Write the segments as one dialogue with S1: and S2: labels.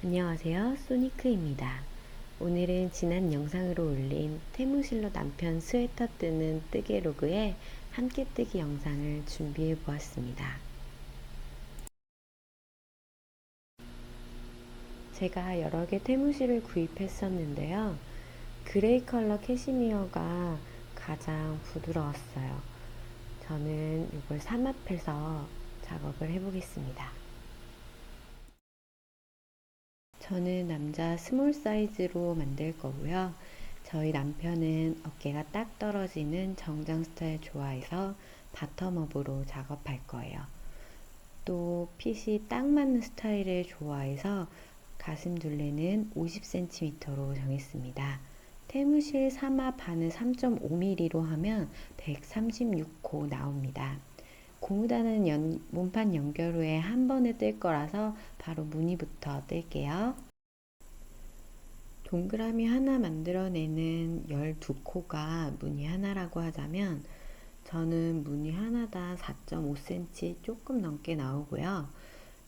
S1: 안녕하세요. 소니크입니다. 오늘은 지난 영상으로 올린 태무실로 남편 스웨터 뜨는 뜨개 로그의 함께 뜨기 영상을 준비해 보았습니다. 제가 여러 개 태무실을 구입했었는데요. 그레이 컬러 캐시미어가 가장 부드러웠어요. 저는 이걸 삼합해서 작업을 해보겠습니다. 저는 남자 스몰 사이즈로 만들 거고요. 저희 남편은 어깨가 딱 떨어지는 정장 스타일 좋아해서 바텀업으로 작업할 거예요. 또 핏이 딱 맞는 스타일을 좋아해서 가슴 둘레는 50cm로 정했습니다. 태무실 3화 바늘 3.5mm로 하면 136호 나옵니다. 고무단은 연, 몸판 연결 후에 한 번에 뜰 거라서 바로 무늬부터 뜰게요. 동그라미 하나 만들어내는 12코가 무늬 하나라고 하자면 저는 무늬 하나당 4.5cm 조금 넘게 나오고요.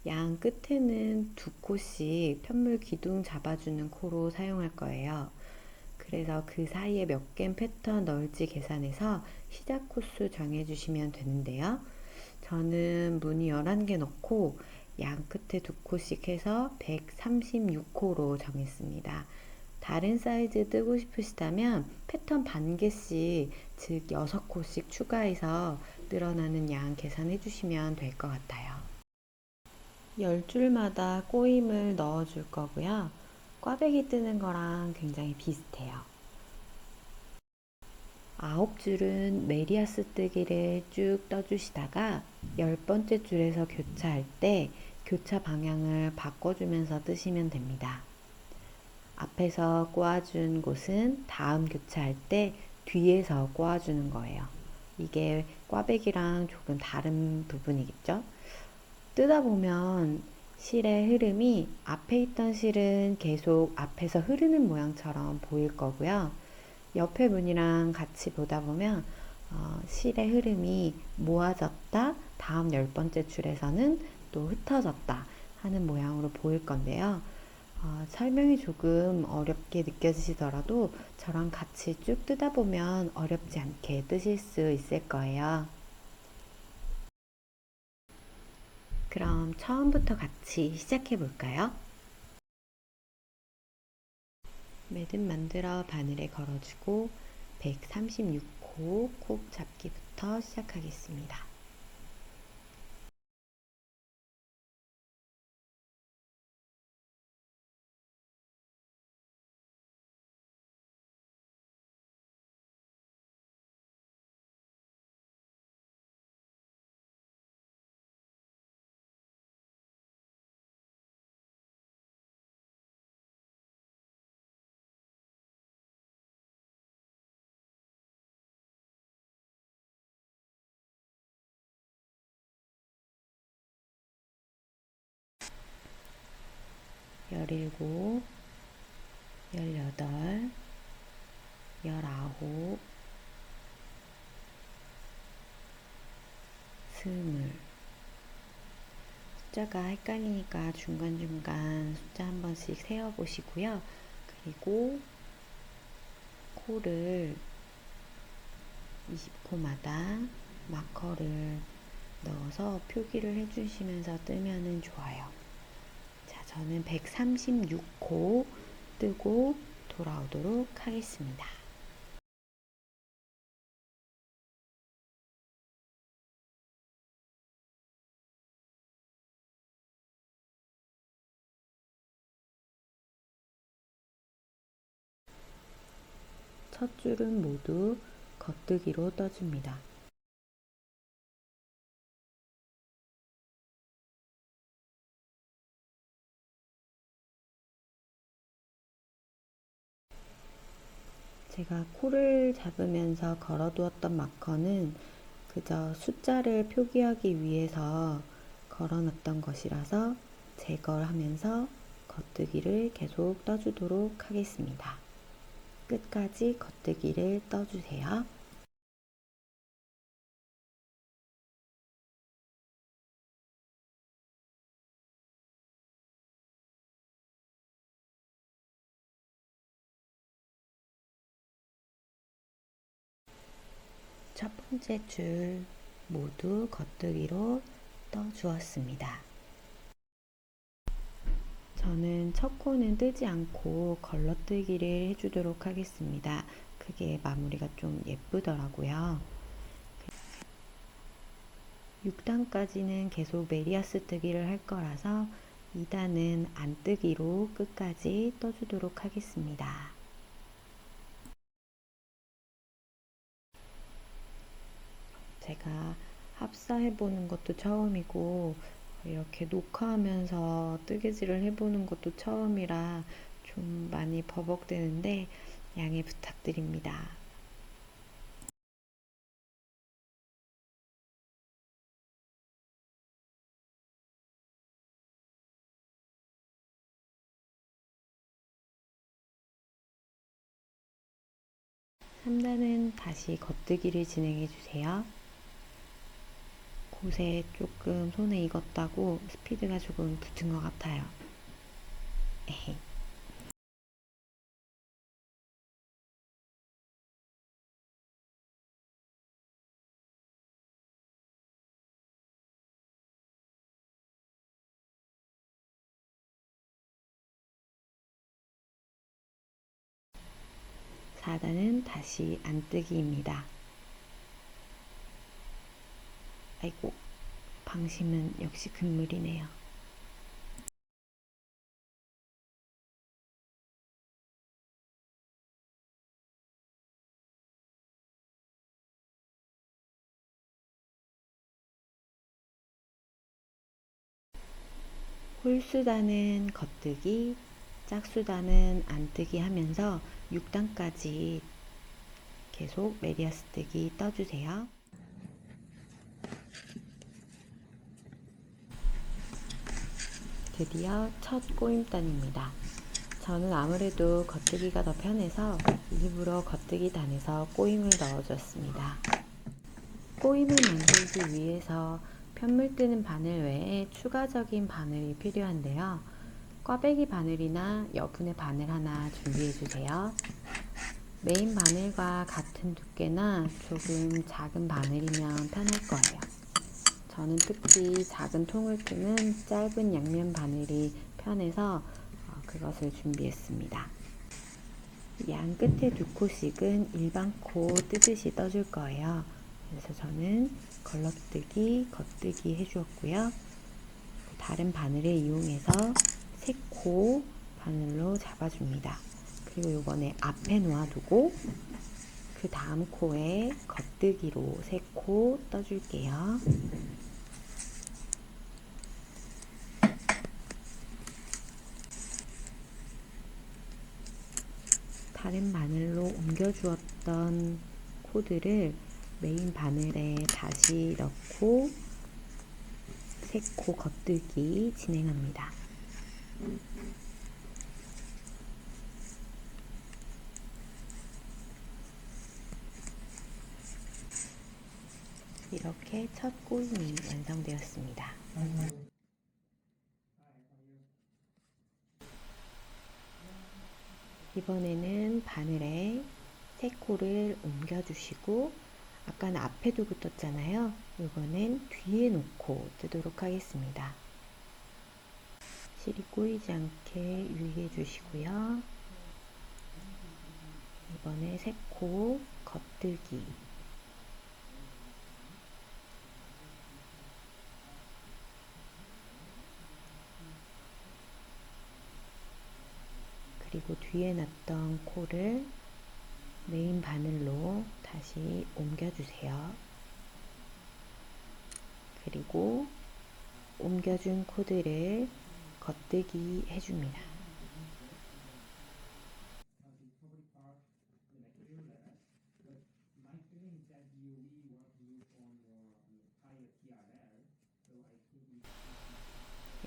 S1: 양 끝에는 두 코씩 편물 기둥 잡아주는 코로 사용할 거예요. 그래서 그 사이에 몇 개의 패턴 넣을지 계산해서 시작 코수 정해주시면 되는데요. 저는 무늬 11개 넣고 양 끝에 두 코씩 해서 136호로 정했습니다. 다른 사이즈 뜨고 싶으시다면 패턴 반 개씩, 즉 6코씩 추가해서 늘어나는 양 계산해 주시면 될 것 같아요. 10줄마다 꼬임을 넣어 줄 거고요. 꽈배기 뜨는 거랑 굉장히 비슷해요. 아홉 줄은 메리아스 뜨기를 쭉 떠주시다가 열 번째 줄에서 교차할 때 교차 방향을 바꿔주면서 뜨시면 됩니다. 앞에서 꼬아준 곳은 다음 교차할 때 뒤에서 꼬아주는 거예요. 이게 꽈배기랑 조금 다른 부분이겠죠? 뜨다 보면 실의 흐름이 앞에 있던 실은 계속 앞에서 흐르는 모양처럼 보일 거고요. 옆에 문이랑 같이 보다 보면 어, 실의 흐름이 모아졌다, 다음 열 번째 줄에서는 또 흩어졌다 하는 모양으로 보일 건데요. 어, 설명이 조금 어렵게 느껴지시더라도 저랑 같이 쭉 뜨다 보면 어렵지 않게 뜨실 수 있을 거예요. 그럼 처음부터 같이 시작해 볼까요? 매듭 만들어 바늘에 걸어주고 136호 콕 잡기부터 시작하겠습니다. 열일곱, 열여덟, 열아홉, 스물. 숫자가 헷갈리니까 중간중간 숫자 한 번씩 세어보시고요. 그리고 코를 20코마다 마커를 넣어서 표기를 해주시면서 뜨면 좋아요. 자, 저는 136코 뜨고 돌아오도록 하겠습니다. 첫 줄은 모두 겉뜨기로 떠줍니다. 제가 코를 잡으면서 걸어두었던 마커는 그저 숫자를 표기하기 위해서 걸어놨던 것이라서 제거를 하면서 겉뜨기를 계속 떠주도록 하겠습니다. 끝까지 겉뜨기를 떠주세요. 첫 번째 줄 모두 겉뜨기로 떠주었습니다. 저는 첫 코는 뜨지 않고 걸러뜨기를 해주도록 하겠습니다. 그게 마무리가 좀 예쁘더라고요. 6단까지는 계속 메리아스 뜨기를 할 거라서 2단은 안 뜨기로 끝까지 떠주도록 하겠습니다. 제가 합사해보는 것도 처음이고 이렇게 녹화하면서 뜨개질을 해보는 것도 처음이라 좀 많이 버벅대는데 양해 부탁드립니다. 삼단은 다시 겉뜨기를 진행해 주세요. 곳에 조금 손에 익었다고 스피드가 조금 붙은 것 같아요. 에헤이. 4단은 다시 안뜨기입니다. 아이고, 방심은 역시 금물이네요. 홀수단은 겉뜨기, 짝수단은 안뜨기 하면서 6단까지 계속 메리아스 뜨기 떠주세요. 드디어 첫 꼬임단입니다. 저는 아무래도 겉뜨기가 더 편해서 일부러 겉뜨기 단에서 꼬임을 넣어줬습니다. 꼬임을 만들기 위해서 편물 뜨는 바늘 외에 추가적인 바늘이 필요한데요. 꽈배기 바늘이나 여분의 바늘 하나 준비해 주세요. 메인 바늘과 같은 두께나 조금 작은 바늘이면 편할 거예요. 저는 특히 작은 통을 뜨는 짧은 양면 바늘이 편해서 어, 그것을 준비했습니다. 양 끝에 두 코씩은 일반 코 뜨듯이 떠줄 거예요. 그래서 저는 걸럭뜨기, 겉뜨기 해주었고요. 다른 바늘을 이용해서 세 코 바늘로 잡아줍니다. 그리고 요번에 앞에 놓아두고 그 다음 코에 겉뜨기로 세 코 떠줄게요. 다른 바늘로 옮겨주었던 코드를 메인 바늘에 다시 넣고 세코 겉뜨기 진행합니다. 이렇게 첫 꼬임이 완성되었습니다. 이번에는 바늘에 세 코를 옮겨주시고 아까는 앞에 두고 떴잖아요. 이번엔 뒤에 놓고 뜨도록 하겠습니다. 실이 꼬이지 않게 유의해 주시고요. 이번에 세 코 겉뜨기 그리고 뒤에 놨던 코를 메인 바늘로 다시 옮겨주세요. 그리고 옮겨준 코드를 겉뜨기 해줍니다.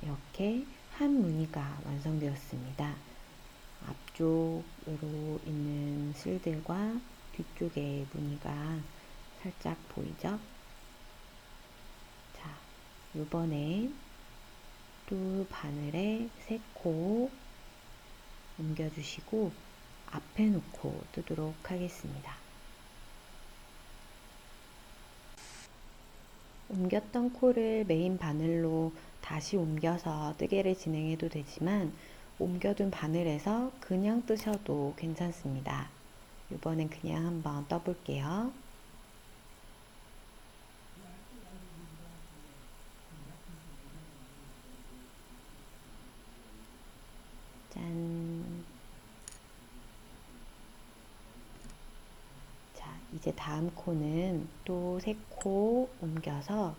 S1: 이렇게 한 무늬가 완성되었습니다. 앞쪽으로 있는 실들과 뒤쪽의 무늬가 살짝 보이죠? 자, 이번에 또 바늘에 세 코 옮겨주시고 앞에 놓고 뜨도록 하겠습니다. 옮겼던 코를 메인 바늘로 다시 옮겨서 뜨개를 진행해도 되지만 옮겨둔 바늘에서 그냥 뜨셔도 괜찮습니다. 이번엔 그냥 한번 떠볼게요. 짠. 자, 이제 다음 코는 또 세 코 옮겨서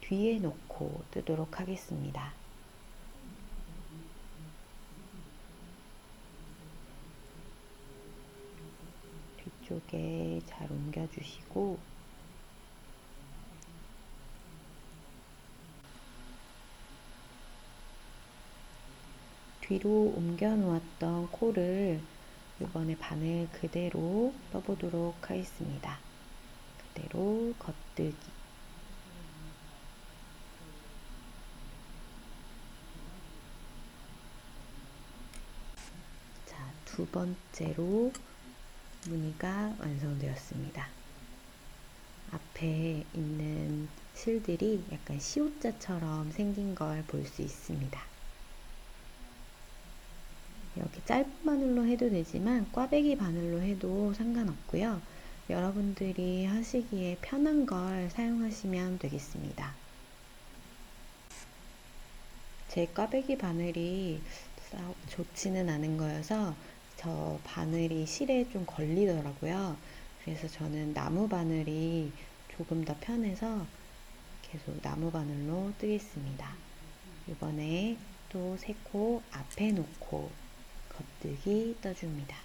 S1: 뒤에 놓고 뜨도록 하겠습니다. 뒤 쪽에 잘 옮겨주시고 뒤로 옮겨 놓았던 코를 이번에 바늘 그대로 떠보도록 하겠습니다. 그대로 겉뜨기. 자, 두 번째로 무늬가 완성되었습니다. 앞에 있는 실들이 약간 시옷자처럼 생긴 걸 볼 수 있습니다. 이렇게 짧은 바늘로 해도 되지만 꽈배기 바늘로 해도 상관없고요. 여러분들이 하시기에 편한 걸 사용하시면 되겠습니다. 제 꽈배기 바늘이 썩 좋지는 않은 거여서 저 바늘이 실에 좀 걸리더라고요. 그래서 저는 나무 바늘이 조금 더 편해서 계속 나무 바늘로 뜨겠습니다. 이번에 또 세 코 앞에 놓고 겉뜨기 떠줍니다.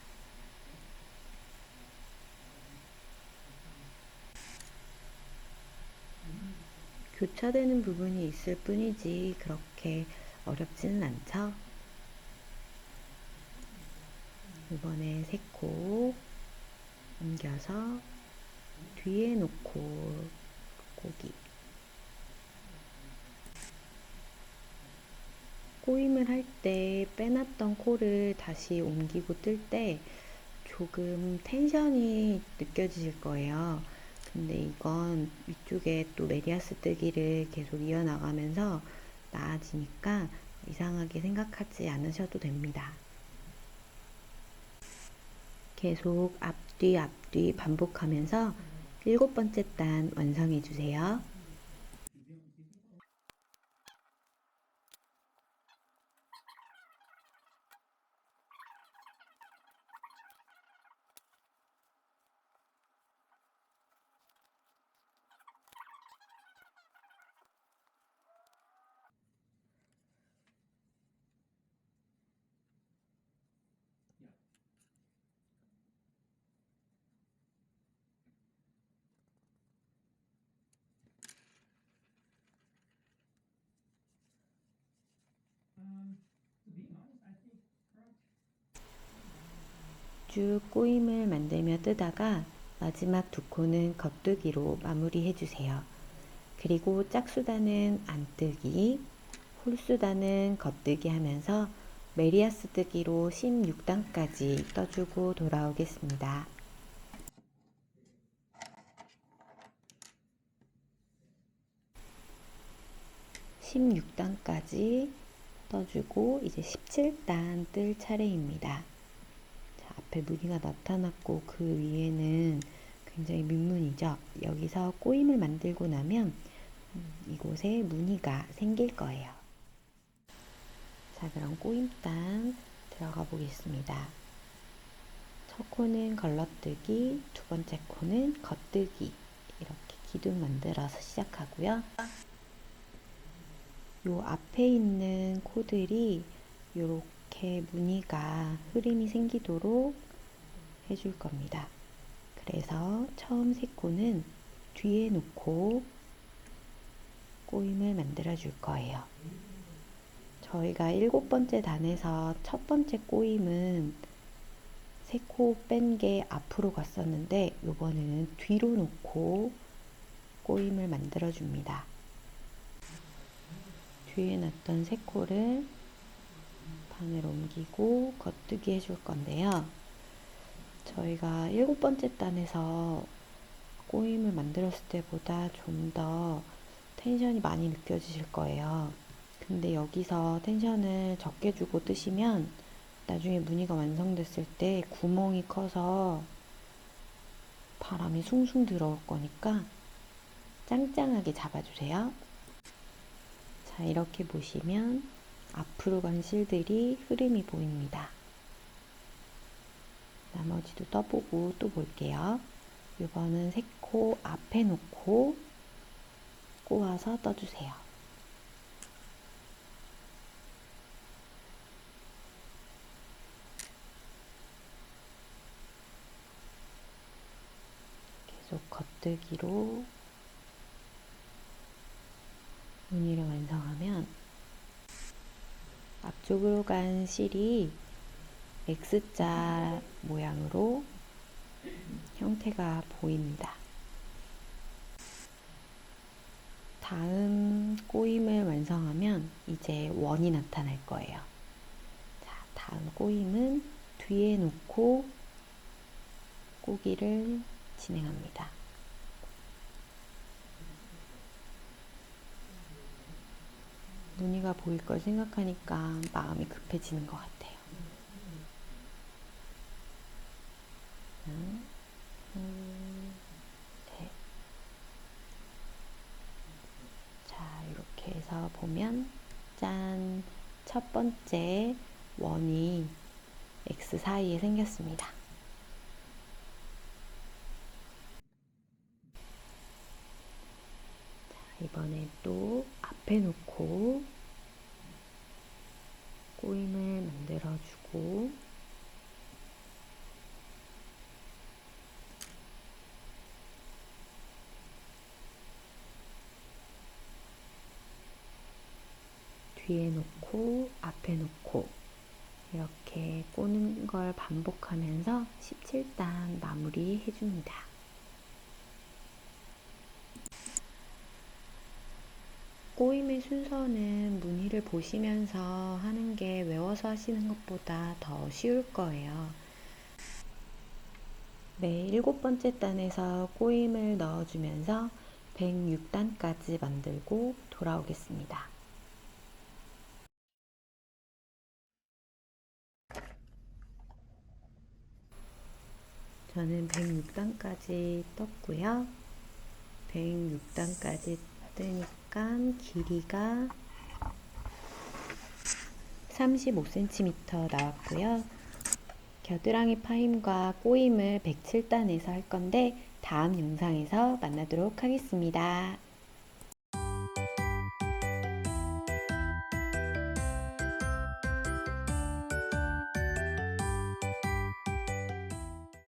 S1: 교차되는 부분이 있을 뿐이지 그렇게 어렵지는 않죠? 이번에 세코 옮겨서 뒤에 놓고 고기 꼬임을 할 때 빼놨던 코를 다시 옮기고 뜰 때 조금 텐션이 느껴지실 거예요. 근데 이건 위쪽에 또 메리아스 뜨기를 계속 이어나가면서 나아지니까 이상하게 생각하지 않으셔도 됩니다. 계속 앞뒤 앞뒤 반복하면서 일곱 번째 단 완성해 주세요. 쭉 꼬임을 만들며 뜨다가 마지막 두 코는 겉뜨기로 마무리해 주세요. 그리고 짝수단은 안뜨기, 홀수단은 겉뜨기 하면서 메리아스 뜨기로 16단까지 떠주고 돌아오겠습니다. 16단까지 떠주고 이제 17단 뜰 차례입니다. 자, 앞에 무늬가 나타났고 그 위에는 굉장히 민무늬죠. 여기서 꼬임을 만들고 나면 음, 이곳에 무늬가 생길 거예요. 자, 그럼 꼬임단 들어가 보겠습니다. 첫 코는 걸러뜨기, 두 번째 코는 겉뜨기 이렇게 기둥 만들어서 시작하고요. 요 앞에 있는 코들이 이렇게 무늬가 흐름이 생기도록 해줄 겁니다. 그래서 처음 세 코는 뒤에 놓고 꼬임을 만들어 줄 거예요. 저희가 일곱 번째 단에서 첫 번째 꼬임은 세 코 뺀 게 앞으로 갔었는데 이번에는 뒤로 놓고 꼬임을 만들어 줍니다. 뒤에 놨던 세 코를 바늘 옮기고 겉뜨기 해줄 건데요. 저희가 일곱 번째 단에서 꼬임을 만들었을 때보다 좀 더 텐션이 많이 느껴지실 거예요. 근데 여기서 텐션을 적게 주고 뜨시면 나중에 무늬가 완성됐을 때 구멍이 커서 바람이 숭숭 들어올 거니까 짱짱하게 잡아주세요. 자, 이렇게 보시면 앞으로 간 실들이 흐름이 보입니다. 나머지도 떠보고 또 볼게요. 이번은 세코 앞에 놓고 꼬아서 떠주세요. 계속 겉뜨기로 무늬를 완성하면 앞쪽으로 간 실이 X자 모양으로 형태가 보입니다. 다음 꼬임을 완성하면 이제 원이 나타날 거예요. 자, 다음 꼬임은 뒤에 놓고 꼬기를 진행합니다. 무늬가 보일 걸 생각하니까 마음이 급해지는 것 같아요. 하나, 둘, 셋. 자, 이렇게 해서 보면, 짠! 첫 번째 원이 X 사이에 생겼습니다. 자, 이번에 또 앞에 놓고 꼬임을 만들어주고, 뒤에 놓고 앞에 놓고 이렇게 꼬는 걸 반복하면서 17단 마무리 해줍니다. 꼬임의 순서는 무늬를 보시면서 하는 게 외워서 하시는 것보다 더 쉬울 거예요. 네, 일곱 번째 단에서 꼬임을 넣어주면서 106단까지 만들고 돌아오겠습니다. 저는 106단까지 떴고요. 106단까지 뜨니까 길이가 35cm 나왔고요. 겨드랑이 파임과 꼬임을 107단에서 할 건데 다음 영상에서 만나도록 하겠습니다.